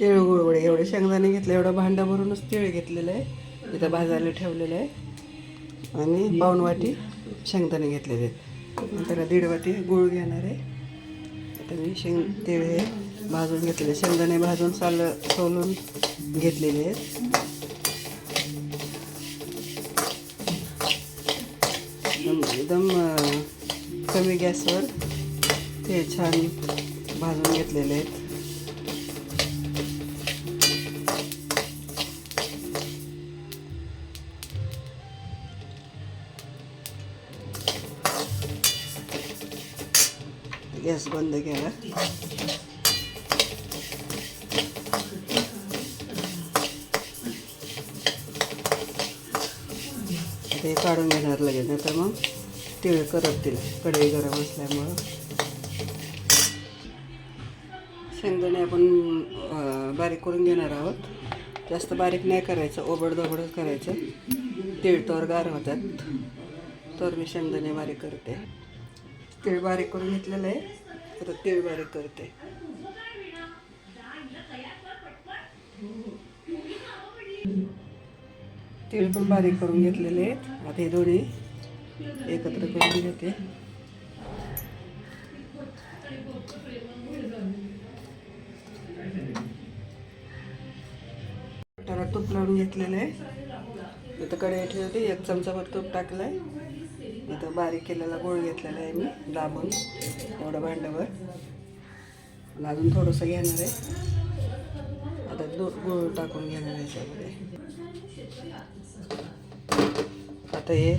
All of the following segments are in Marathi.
तिळगुळ वडे एवढे शेंगदाणे घेतले एवढं भांडं भरूनच तिळ घेतलेलं आहे. इथं भाजायला ठेवलेलं आहे. आणि पाऊन वाटी शेंगदाणे घेतलेले आहेत. नंतर दीड वाटी गुळ घेणार आहे. आता मी शेंग तिळ हे भाजून घेतलेले शेंगदाणे भाजून साल सोलून घेतलेले आहेत. एकदम कमी गॅसवर ते छान भाजून घेतलेले आहेत. गॅस बंद केला. ते काढून घेणार लगेच नाही तर मग तिळ करपतील कढई गरम असल्यामुळं. शेंगदाणे आपण बारीक करून घेणार आहोत. जास्त बारीक नाही करायचं ओबडधोबडच करायचं. तीळ तर गार होतात. तर मी शेंगदाणे बारीक करते. तीळ बारीक करून घेतलेलं आहे. आता बारीक करते. तीळ पण बारीक करून घेतलेले आहेत. आता हे दोन्ही एकत्र करून घेते. त्याला तूप लावून घेतलेलं आहे. इथं कढई ठेवते. एक चमचाभर तूप टाकलं आहे इथं बारीक केलेला गोळ घेतलेला आहे मी दाबून एवढं भांड्यावर अजून थोडंसं घेणार आहे. आता दूध गुळ टाकून घेणार आहे याच्यामध्ये. आता हे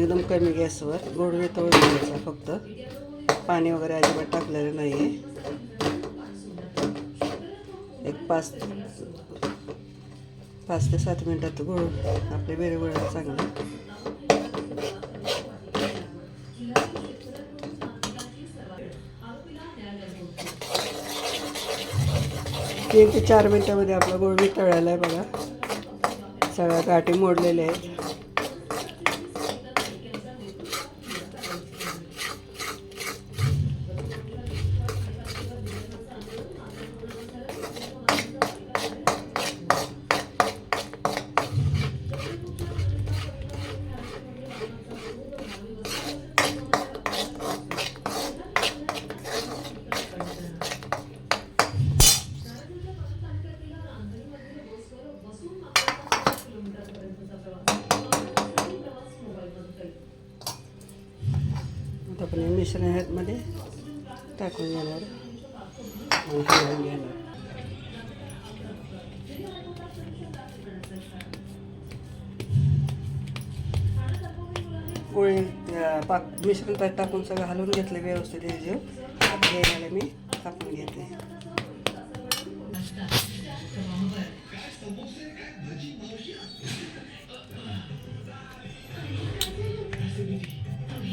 एकदम कमी गॅसवर गोड वितळून घ्यायचा फक्त. पाणी वगैरे अजिबात टाकलेलं नाही आहे एक पाच पाच ते सात मिनटात गोळ आपले बेरे चांगलं तीन ते चार मिनटामध्ये आपला गोळ वितळायला आहे बघा. सगळ्या गाठी मोडलेल्या आहेत. आपण हे मिश्रण ह्यामध्ये टाकून घेणार. आणि हलवून घेणार. पोळी पाक मिश्रण त्यात टाकून सगळं हलवून घेतलं व्यवस्थित हे जे. हे मी टाकून घेते.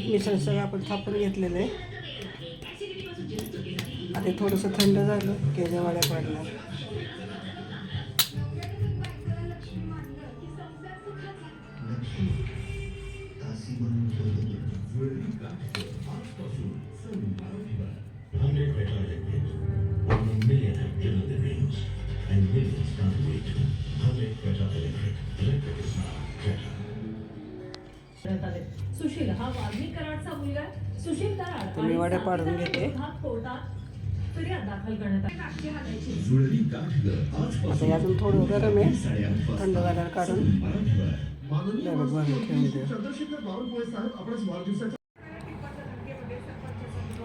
मिसळ सगळं आपण थापून घेतलेलं आहे आता थोडंसं थंड झालं की याच्या वाड्या पाडणार Hundred Regatta Group. Over a and millions can't wait. Hundred Regatta Electric. Electric is now better. करण्यात आले. सुशील हा वाल्मी कराडचा मुलगा. सुशील कराड आणि वड्या पाडून घेते. दाखल करण्यात आली. आता हे अजून थोडं गरम आहे थंड झाल्यावर काढून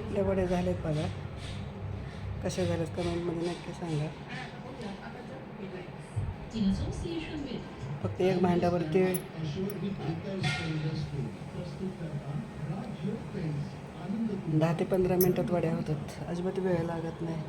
ठेवून वडे झालेत बघा कसे झालेत कमेंटमध्ये नक्की सांगा फक्त एक भांड्यावरती. दहा ते पंधरा मिनटात वड्या होतात. अजिबात वेळ लागत नाही.